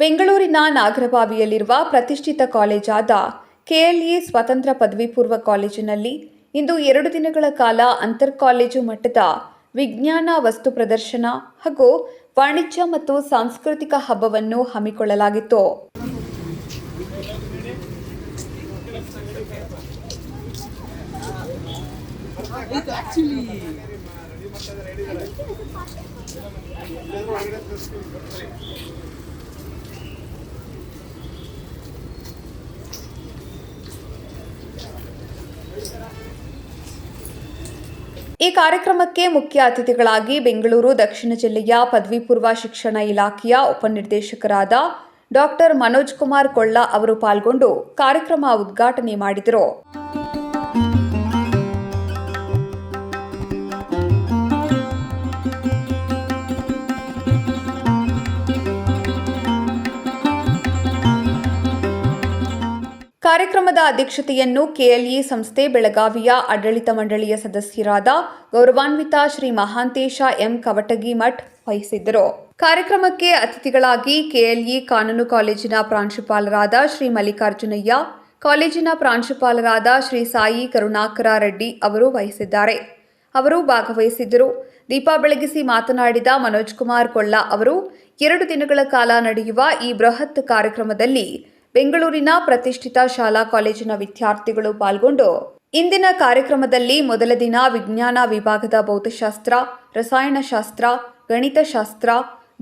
ಬೆಂಗಳೂರಿನ ನಾಗರಬಾವಿಯಲ್ಲಿರುವ ಪ್ರತಿಷ್ಠಿತ ಕಾಲೇಜಾದ ಕೆಎಲ್ಇ ಸ್ವತಂತ್ರ ಪದವಿ ಪೂರ್ವ ಕಾಲೇಜಿನಲ್ಲಿ ಇಂದು ಎರಡು ದಿನಗಳ ಕಾಲ ಅಂತರ್ ಕಾಲೇಜು ಮಟ್ಟದ ವಿಜ್ಞಾನ ವಸ್ತು ಪ್ರದರ್ಶನ ಹಾಗೂ ವಾಣಿಜ್ಯ ಮತ್ತು ಸಾಂಸ್ಕೃತಿಕ ಹಬ್ಬವನ್ನು ಹಮ್ಮಿಕೊಳ್ಳಲಾಗಿತ್ತು. ಈ ಕಾರ್ಯಕ್ರಮಕ್ಕೆ ಮುಖ್ಯ ಅತಿಥಿಗಳಾಗಿ ಬೆಂಗಳೂರು, ದಕ್ಷಿಣ ಜಿಲ್ಲೆಯ ಪದವಿ ಪೂರ್ವ ಶಿಕ್ಷಣ ಇಲಾಖೆಯ ಉಪನಿರ್ದೇಶಕರಾದ ಡಾಕ್ಟರ್ ಮನೋಜ್ ಕುಮಾರ್ ಕೊಳ್ಳ ಅವರು ಪಾಲ್ಗೊಂಡು ಕಾರ್ಯಕ್ರಮ ಉದ್ಘಾಟನೆ ಮಾಡಿದರು. ಅಧ್ಯಕ್ಷತೆಯನ್ನು ಕೆಎಲ್ಇ ಸಂಸ್ಥೆ ಬೆಳಗಾವಿಯ ಆಡಳಿತ ಮಂಡಳಿಯ ಸದಸ್ಯರಾದ ಗೌರವಾನ್ವಿತ ಶ್ರೀ ಮಹಾಂತೇಶ ಎಂ ಕವಟಗಿ ಮಠ್ ವಹಿಸಿದ್ದರು. ಕಾರ್ಯಕ್ರಮಕ್ಕೆ ಅತಿಥಿಗಳಾಗಿ ಕೆಎಲ್ಇ ಕಾನೂನು ಕಾಲೇಜಿನ ಪ್ರಾಂಶುಪಾಲರಾದ ಶ್ರೀ ಮಲ್ಲಿಕಾರ್ಜುನಯ್ಯ, ಕಾಲೇಜಿನ ಪ್ರಾಂಶುಪಾಲರಾದ ಶ್ರೀ ಸಾಯಿ ಕರುಣಾಕರ ರೆಡ್ಡಿ ಅವರು ವಹಿಸಿದ್ದಾರೆ. ಅವರು ಭಾಗವಹಿಸಿದ್ದರು. ದೀಪ ಬೆಳಗಿಸಿ ಮಾತನಾಡಿದ ಮನೋಜ್ ಕುಮಾರ್ ಕೊಳ್ಳ ಅವರು, ಎರಡು ದಿನಗಳ ಕಾಲ ನಡೆಯುವ ಈ ಬೃಹತ್ ಕಾರ್ಯಕ್ರಮದಲ್ಲಿ ಬೆಂಗಳೂರಿನ ಪ್ರತಿಷ್ಠಿತ ಶಾಲಾ ಕಾಲೇಜಿನ ವಿದ್ಯಾರ್ಥಿಗಳು ಪಾಲ್ಗೊಂಡು ಇಂದಿನ ಕಾರ್ಯಕ್ರಮದಲ್ಲಿ ಮೊದಲ ದಿನ ವಿಜ್ಞಾನ ವಿಭಾಗದ ಭೌತಶಾಸ್ತ್ರ, ರಸಾಯನಶಾಸ್ತ್ರ, ಗಣಿತಶಾಸ್ತ್ರ,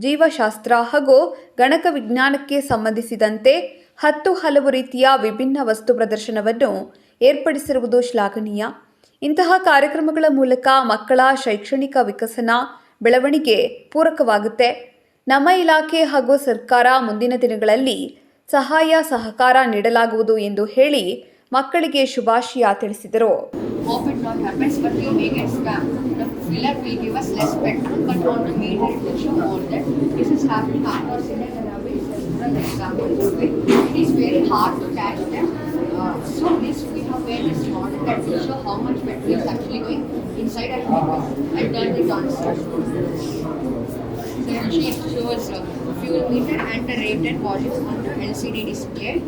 ಜೀವಶಾಸ್ತ್ರ ಹಾಗೂ ಗಣಕ ವಿಜ್ಞಾನಕ್ಕೆ ಸಂಬಂಧಿಸಿದಂತೆ ಹತ್ತು ಹಲವು ರೀತಿಯ ವಿಭಿನ್ನ ವಸ್ತು ಪ್ರದರ್ಶನವನ್ನು ಏರ್ಪಡಿಸಿರುವುದು ಶ್ಲಾಘನೀಯ. ಇಂತಹ ಕಾರ್ಯಕ್ರಮಗಳ ಮೂಲಕ ಮಕ್ಕಳ ಶೈಕ್ಷಣಿಕ ವಿಕಸನ ಬೆಳವಣಿಗೆ ಪೂರಕವಾಗುತ್ತೆ. ನಮ್ಮ ಇಲಾಖೆ ಹಾಗೂ ಸರ್ಕಾರ ಮುಂದಿನ ದಿನಗಳಲ್ಲಿ ಸಹಾಯ ಸಹಕಾರ ನೀಡಲಾಗುವುದು ಎಂದು ಹೇಳಿ ಮಕ್ಕಳಿಗೆ ಶುಭಾಶಯ ತಿಳಿಸಿದರು. Hope you will meter and the rated volume on the LCD display.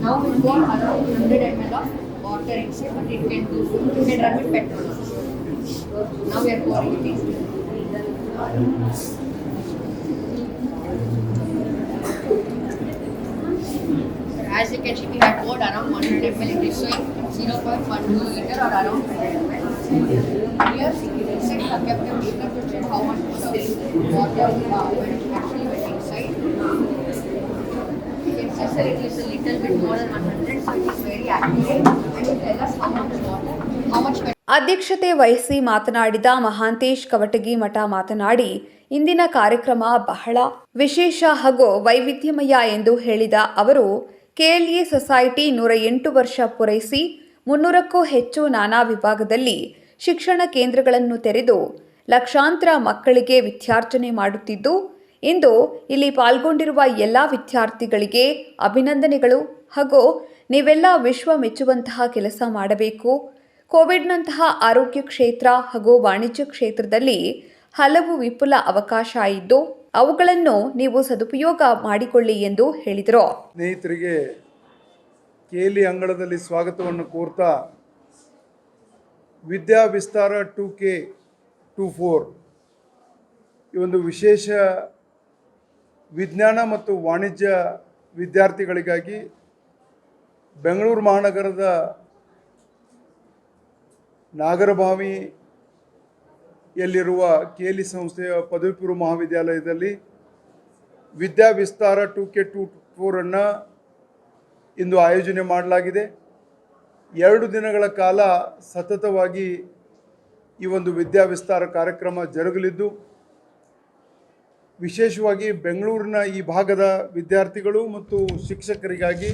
Now we pour around 100 ml of water inside, but it can do you can run with petrol. Now we are pouring it in. As you can see, we have poured around 100 ml. It is showing 0.12 liter or around 100 ml. Here, inside the captive meter to check how much water is in the It is a little bit more than 100, so it is very accurate ಅಧ್ಯಕ್ಷತೆ ವಹಿಸಿ ಮಾತನಾಡಿದ ಮಹಾಂತೇಶ್ ಕವಟಗಿ ಮಠ ಮಾತನಾಡಿ ಇಂದಿನ ಕಾರ್ಯಕ್ರಮ ಬಹಳ ವಿಶೇಷ ಹಾಗೂ ವೈವಿಧ್ಯಮಯ ಎಂದು ಹೇಳಿದ ಅವರು ಕೆಎಲ್ಇ ಸೊಸೈಟಿ ನೂರ ಎಂಟು ವರ್ಷ ಪೂರೈಸಿ ಮುನ್ನೂರಕ್ಕೂ ಹೆಚ್ಚು ನಾನಾ ವಿಭಾಗದಲ್ಲಿ ಶಿಕ್ಷಣ ಕೇಂದ್ರಗಳನ್ನು ತೆರೆದು ಲಕ್ಷಾಂತರ ಮಕ್ಕಳಿಗೆ ವಿದ್ಯಾರ್ಜನೆ ಮಾಡುತ್ತಿದ್ದು ಇಂದು ಇಲ್ಲಿ ಪಾಲ್ಗೊಂಡಿರುವ ಎಲ್ಲ ವಿದ್ಯಾರ್ಥಿಗಳಿಗೆ ಅಭಿನಂದನೆಗಳು. ಹಾಗೂ ನೀವೆಲ್ಲ ವಿಶ್ವ ಮೆಚ್ಚುವಂತಹ ಕೆಲಸ ಮಾಡಬೇಕು. ಕೋವಿಡ್ನಂತಹ ಆರೋಗ್ಯ ಕ್ಷೇತ್ರ ಹಾಗೂ ವಾಣಿಜ್ಯ ಕ್ಷೇತ್ರದಲ್ಲಿ ಹಲವು ವಿಪುಲ ಅವಕಾಶ ಇದ್ದು, ಅವುಗಳನ್ನು ನೀವು ಸದುಪಯೋಗ ಮಾಡಿಕೊಳ್ಳಿ ಎಂದು ಹೇಳಿದರು. ಸ್ನೇಹಿತರಿಗೆ ಕೇಲಿ ಅಂಗಳದಲ್ಲಿ ಸ್ವಾಗತವನ್ನು ಕೋರ್ತಾ Vidya Vistara two K two four ಈ ಒಂದು ವಿಶೇಷ ವಿಜ್ಞಾನ ಮತ್ತು ವಾಣಿಜ್ಯ ವಿದ್ಯಾರ್ಥಿಗಳಿಗಾಗಿ ಬೆಂಗಳೂರು ಮಹಾನಗರದ ನಾಗರಭಾವಿಯಲ್ಲಿರುವ ಕೇಲಿ ಸಂಸ್ಥೆಯ ಪದವಿ ಪೂರ್ವ ಮಹಾವಿದ್ಯಾಲಯದಲ್ಲಿ Vidya Vistara two K two ಫೋರನ್ನು ಇಂದು ಆಯೋಜನೆ ಮಾಡಲಾಗಿದೆ. ಎರಡು ದಿನಗಳ ಕಾಲ ಸತತವಾಗಿ ಈ ಒಂದು ವಿದ್ಯಾ ವಿಸ್ತಾರ ಕಾರ್ಯಕ್ರಮ ಜರುಗಲಿದ್ದು ವಿಶೇಷವಾಗಿ ಬೆಂಗಳೂರಿನ ಈ ಭಾಗದ ವಿದ್ಯಾರ್ಥಿಗಳು ಮತ್ತು ಶಿಕ್ಷಕರಿಗಾಗಿ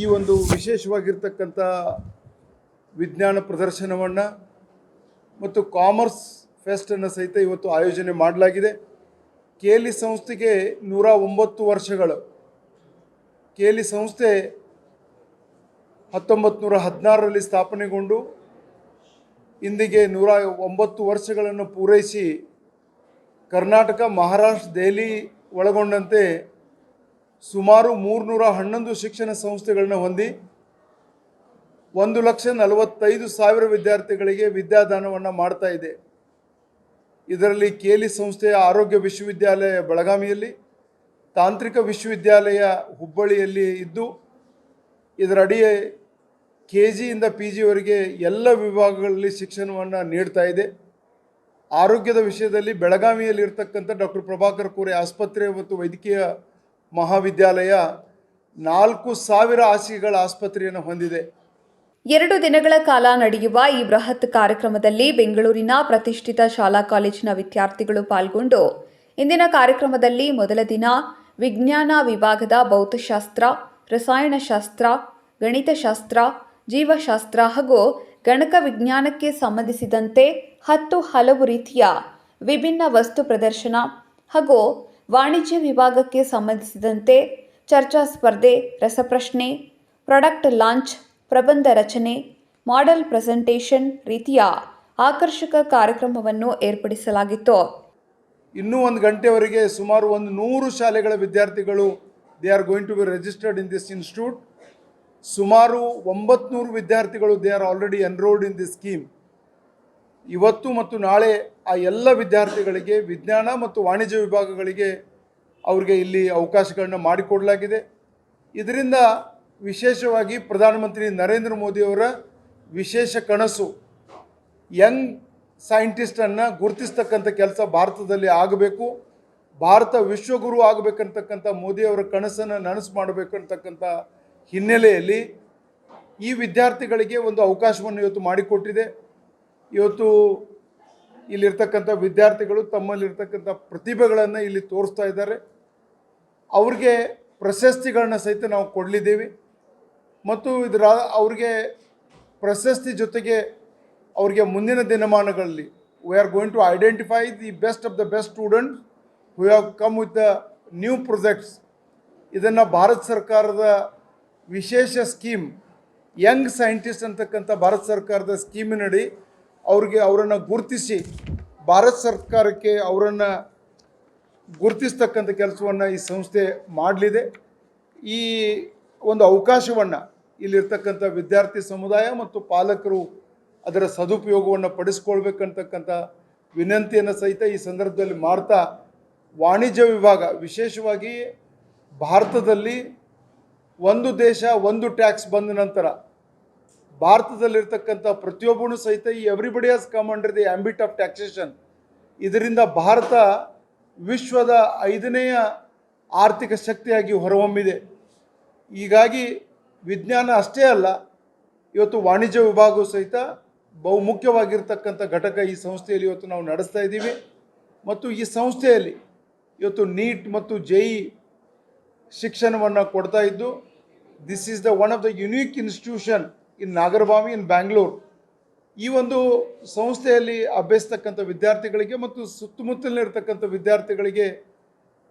ಈ ಒಂದು ವಿಶೇಷವಾಗಿರ್ತಕ್ಕಂಥ ವಿಜ್ಞಾನ ಪ್ರದರ್ಶನವನ್ನು ಮತ್ತು ಕಾಮರ್ಸ್ ಫೆಸ್ಟನ್ನು ಸಹಿತ ಇವತ್ತು ಆಯೋಜನೆ ಮಾಡಲಾಗಿದೆ. ಕೇಲಿ ಸಂಸ್ಥೆಗೆ ನೂರ ಒಂಬತ್ತು ವರ್ಷಗಳು. ಕೇಲಿ ಸಂಸ್ಥೆ ಹತ್ತೊಂಬತ್ತು ನೂರ ಹದಿನಾರರಲ್ಲಿ ಸ್ಥಾಪನೆಗೊಂಡು, ಇಂದಿಗೆ ನೂರ ಒಂಬತ್ತು ವರ್ಷಗಳನ್ನು ಪೂರೈಸಿ ಕರ್ನಾಟಕ, ಮಹಾರಾಷ್ಟ್ರ, ದೆಹಲಿ ಒಳಗೊಂಡಂತೆ ಸುಮಾರು ಮೂರುನೂರ ಹನ್ನೊಂದು ಶಿಕ್ಷಣ ಸಂಸ್ಥೆಗಳನ್ನ ಹೊಂದಿ ಒಂದು ಲಕ್ಷ ನಲವತ್ತೈದು ಸಾವಿರ ವಿದ್ಯಾರ್ಥಿಗಳಿಗೆ ವಿದ್ಯಾದಾನವನ್ನು ಮಾಡ್ತಾ ಇದೆ. ಇದರಲ್ಲಿ ಕೇಲಿ ಸಂಸ್ಥೆಯ ಆರೋಗ್ಯ ವಿಶ್ವವಿದ್ಯಾಲಯ ಬೆಳಗಾವಿಯಲ್ಲಿ, ತಾಂತ್ರಿಕ ವಿಶ್ವವಿದ್ಯಾಲಯ ಹುಬ್ಬಳ್ಳಿಯಲ್ಲಿ ಇದ್ದು ಇದರಡಿ ಕೆ ಜಿಯಿಂದ ಪಿ ಜಿವರೆಗೆ ಎಲ್ಲ ವಿಭಾಗಗಳಲ್ಲಿ ಶಿಕ್ಷಣವನ್ನು ನೀಡ್ತಾ ಇದೆ. ಆರೋಗ್ಯದ ವಿಷಯದಲ್ಲಿ ಬೆಳಗಾವಿಯಲ್ಲಿ ಇರ್ತಕ್ಕಂಥ ಡಾಕ್ಟರ್ ಪ್ರಭಾಕರ್ ಕೋರೆ ಆಸ್ಪತ್ರೆ ಮತ್ತು ವೈದ್ಯಕೀಯ ಮಹಾವಿದ್ಯಾಲಯ ನಾಲ್ಕು ಸಾವಿರ ಹಾಸಿಗೆಗಳ ಆಸ್ಪತ್ರೆಯನ್ನು ಹೊಂದಿದೆ. ಎರಡು ದಿನಗಳ ಕಾಲ ನಡೆಯುವ ಈ ಬೃಹತ್ ಕಾರ್ಯಕ್ರಮದಲ್ಲಿ ಬೆಂಗಳೂರಿನ ಪ್ರತಿಷ್ಠಿತ ಶಾಲಾ ಕಾಲೇಜಿನ ವಿದ್ಯಾರ್ಥಿಗಳು ಪಾಲ್ಗೊಂಡು, ಇಂದಿನ ಕಾರ್ಯಕ್ರಮದಲ್ಲಿ ಮೊದಲ ದಿನ ವಿಜ್ಞಾನ ವಿಭಾಗದ ಭೌತಶಾಸ್ತ್ರ, ರಸಾಯನಶಾಸ್ತ್ರ, ಗಣಿತಶಾಸ್ತ್ರ, ಜೀವಶಾಸ್ತ್ರ ಹಾಗೂ ಗಣಕ ವಿಜ್ಞಾನಕ್ಕೆ ಸಂಬಂಧಿಸಿದಂತೆ ಹತ್ತು ಹಲವು ರೀತಿಯ ವಿಭಿನ್ನ ವಸ್ತು ಪ್ರದರ್ಶನ ಹಾಗೂ ವಾಣಿಜ್ಯ ವಿಭಾಗಕ್ಕೆ ಸಂಬಂಧಿಸಿದಂತೆ ಚರ್ಚಾ ಸ್ಪರ್ಧೆ, ರಸಪ್ರಶ್ನೆ, ಪ್ರಾಡಕ್ಟ್ ಲಾಂಚ್, ಪ್ರಬಂಧ ರಚನೆ, ಮಾಡೆಲ್ ಪ್ರೆಸೆಂಟೇಷನ್ ರೀತಿಯ ಆಕರ್ಷಕ ಕಾರ್ಯಕ್ರಮವನ್ನು ಏರ್ಪಡಿಸಲಾಗಿತ್ತು. ಇನ್ನೂ ಒಂದು ಗಂಟೆವರೆಗೆ ಸುಮಾರು ಒಂದು ನೂರು ಶಾಲೆಗಳ ವಿದ್ಯಾರ್ಥಿಗಳು they are going to be registered in this institute ಸುಮಾರು ಒಂಬತ್ನೂರು ವಿದ್ಯಾರ್ಥಿಗಳು they are already enrolled in this scheme ಇವತ್ತು ಮತ್ತು ನಾಳೆ ಆ ಎಲ್ಲ ವಿದ್ಯಾರ್ಥಿಗಳಿಗೆ ವಿಜ್ಞಾನ ಮತ್ತು ವಾಣಿಜ್ಯ ವಿಭಾಗಗಳಿಗೆ ಅವ್ರಿಗೆ ಇಲ್ಲಿ ಅವಕಾಶಗಳನ್ನ ಮಾಡಿಕೊಡಲಾಗಿದೆ. ಇದರಿಂದ ವಿಶೇಷವಾಗಿ ಪ್ರಧಾನಮಂತ್ರಿ ನರೇಂದ್ರ ಮೋದಿಯವರ ವಿಶೇಷ ಕನಸು ಯಂಗ್ ಸೈಂಟಿಸ್ಟನ್ನು ಗುರುತಿಸ್ತಕ್ಕಂಥ ಕೆಲಸ ಭಾರತದಲ್ಲಿ ಆಗಬೇಕು. ಭಾರತ ವಿಶ್ವಗುರು ಆಗಬೇಕಂತಕ್ಕಂಥ ಮೋದಿಯವರ ಕನಸನ್ನು ನನಸು ಮಾಡಬೇಕು ಅಂತಕ್ಕಂಥ ಹಿನ್ನೆಲೆಯಲ್ಲಿ ಈ ವಿದ್ಯಾರ್ಥಿಗಳಿಗೆ ಒಂದು ಅವಕಾಶವನ್ನು ಇವತ್ತು ಮಾಡಿಕೊಟ್ಟಿದೆ. ಇವತ್ತು ಇಲ್ಲಿರ್ತಕ್ಕಂಥ ವಿದ್ಯಾರ್ಥಿಗಳು ತಮ್ಮಲ್ಲಿರ್ತಕ್ಕಂಥ ಪ್ರತಿಭೆಗಳನ್ನು ಇಲ್ಲಿ ತೋರಿಸ್ತಾ ಇದ್ದಾರೆ. ಅವ್ರಿಗೆ ಪ್ರಶಸ್ತಿಗಳನ್ನ ಸಹಿತ ನಾವು ಕೊಡಲಿದ್ದೀವಿ. ಮತ್ತು ಇದರ ಅವ್ರಿಗೆ ಪ್ರಶಸ್ತಿ ಜೊತೆಗೆ ಅವ್ರಿಗೆ ಮುಂದಿನ ದಿನಮಾನಗಳಲ್ಲಿ we are going to identify the best of the best student who have come with the new projects ಇದನ್ನು ಭಾರತ ಸರ್ಕಾರದ ವಿಶೇಷ ಸ್ಕೀಮ್ ಯಂಗ್ ಸೈಂಟಿಸ್ಟ್ ಅಂತಕ್ಕಂಥ ಭಾರತ ಸರ್ಕಾರದ ಸ್ಕೀಮಿನಡಿ ಅವ್ರಿಗೆ ಅವರನ್ನು ಗುರುತಿಸಿ ಭಾರತ ಸರ್ಕಾರಕ್ಕೆ ಅವರನ್ನು ಗುರುತಿಸ್ತಕ್ಕಂಥ ಕೆಲಸವನ್ನು ಈ ಸಂಸ್ಥೆ ಮಾಡಲಿದೆ. ಈ ಒಂದು ಅವಕಾಶವನ್ನು ಇಲ್ಲಿರ್ತಕ್ಕಂಥ ವಿದ್ಯಾರ್ಥಿ ಸಮುದಾಯ ಮತ್ತು ಪಾಲಕರು ಅದರ ಸದುಪಯೋಗವನ್ನು ಪಡಿಸ್ಕೊಳ್ಬೇಕಂತಕ್ಕಂಥ ವಿನಂತಿಯನ್ನು ಸಹಿತ ಈ ಸಂದರ್ಭದಲ್ಲಿ ಮಾಡ್ತಾ ವಾಣಿಜ್ಯ ವಿಭಾಗ, ವಿಶೇಷವಾಗಿ ಭಾರತದಲ್ಲಿ ಒಂದು ದೇಶ, ಒಂದು ಟ್ಯಾಕ್ಸ್ ಬಂದ ನಂತರ ಭಾರತದಲ್ಲಿರ್ತಕ್ಕಂಥ ಪ್ರತಿಯೊಬ್ಬನು ಸಹಿತ ಈ everybody has come under the ambit of taxation ಇದರಿಂದ ಭಾರತ ವಿಶ್ವದ ಐದನೆಯ ಆರ್ಥಿಕ ಶಕ್ತಿಯಾಗಿ ಹೊರಹೊಮ್ಮಿದೆ. ಹೀಗಾಗಿ ವಿಜ್ಞಾನ ಅಷ್ಟೇ ಅಲ್ಲ, ಇವತ್ತು ವಾಣಿಜ್ಯ ವಿಭಾಗವು ಸಹಿತ ಬಹುಮುಖ್ಯವಾಗಿರ್ತಕ್ಕಂಥ ಘಟಕ ಈ ಸಂಸ್ಥೆಯಲ್ಲಿ ಇವತ್ತು ನಾವು ನಡೆಸ್ತಾ ಇದ್ದೀವಿ. ಮತ್ತು ಈ ಸಂಸ್ಥೆಯಲ್ಲಿ ಇವತ್ತು ನೀಟ್ ಮತ್ತು ಜೆ ಇ ಶಿಕ್ಷಣವನ್ನು ಕೊಡ್ತಾ ಇದ್ದು this is the one of the unique institution in Nagarbhavi in Bangalore, ಈ ಒಂದು ಸಂಸ್ಥೆಯಲ್ಲಿ ಅಭ್ಯಸಿಸ್ತಕ್ಕಂಥ ವಿದ್ಯಾರ್ಥಿಗಳಿಗೆ ಮತ್ತು ಸುತ್ತಮುತ್ತಲಿನಿರ್ತಕ್ಕಂಥ ವಿದ್ಯಾರ್ಥಿಗಳಿಗೆ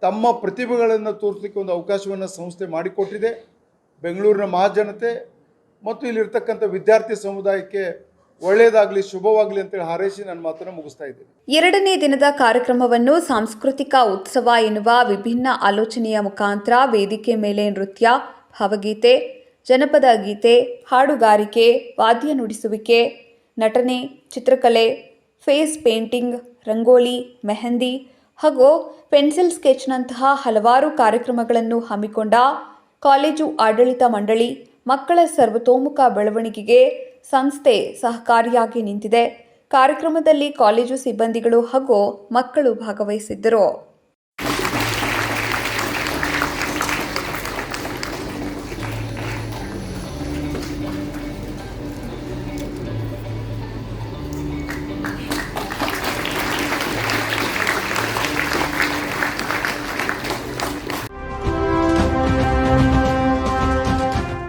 ತಮ್ಮ ಪ್ರತಿಭೆಗಳನ್ನು ತೋರಿಸಲಿಕ್ಕೆ ಒಂದು ಅವಕಾಶವನ್ನು ಸಂಸ್ಥೆ ಮಾಡಿಕೊಟ್ಟಿದೆ. ಬೆಂಗಳೂರಿನ ಮಹಾಜನತೆ ಮತ್ತು ಇಲ್ಲಿರ್ತಕ್ಕಂಥ ವಿದ್ಯಾರ್ಥಿ ಸಮುದಾಯಕ್ಕೆ ಒಳ್ಳೆಯದಾಗಲಿ, ಶುಭವಾಗಲಿ ಅಂತೇಳಿ ಹಾರೈಸಿ ನನ್ನ ಮಾತನ್ನು ಮುಗಿಸ್ತಾ ಇದ್ದೀನಿ. ಎರಡನೇ ದಿನದ ಕಾರ್ಯಕ್ರಮವನ್ನು ಸಾಂಸ್ಕೃತಿಕ ಉತ್ಸವ ಎನ್ನುವ ವಿಭಿನ್ನ ಆಲೋಚನೆಯ ಮುಖಾಂತರ ವೇದಿಕೆ ಮೇಲೆ ನೃತ್ಯ, ಭಾವಗೀತೆ ಜನಪದ ಗೀತೆ, ಹಾಡುಗಾರಿಕೆ, ವಾದ್ಯ ನುಡಿಸುವಿಕೆ, ನಟನೆ, ಚಿತ್ರಕಲೆ, ಫೇಸ್ ಪೇಂಟಿಂಗ್, ರಂಗೋಲಿ, ಮೆಹಂದಿ ಹಾಗೂ ಪೆನ್ಸಿಲ್ ಸ್ಕೆಚ್ನಂತಹ ಹಲವಾರು ಕಾರ್ಯಕ್ರಮಗಳನ್ನು ಹಮ್ಮಿಕೊಂಡ ಕಾಲೇಜು ಆಡಳಿತ ಮಂಡಳಿ ಮಕ್ಕಳ ಸರ್ವತೋಮುಖ ಬೆಳವಣಿಗೆಗೆ ಸಂಸ್ಥೆ ಸಹಕಾರಿಯಾಗಿ ನಿಂತಿದೆ. ಕಾರ್ಯಕ್ರಮದಲ್ಲಿ ಕಾಲೇಜು ಸಿಬ್ಬಂದಿಗಳು ಹಾಗೂ ಮಕ್ಕಳು ಭಾಗವಹಿಸಿದ್ದರು.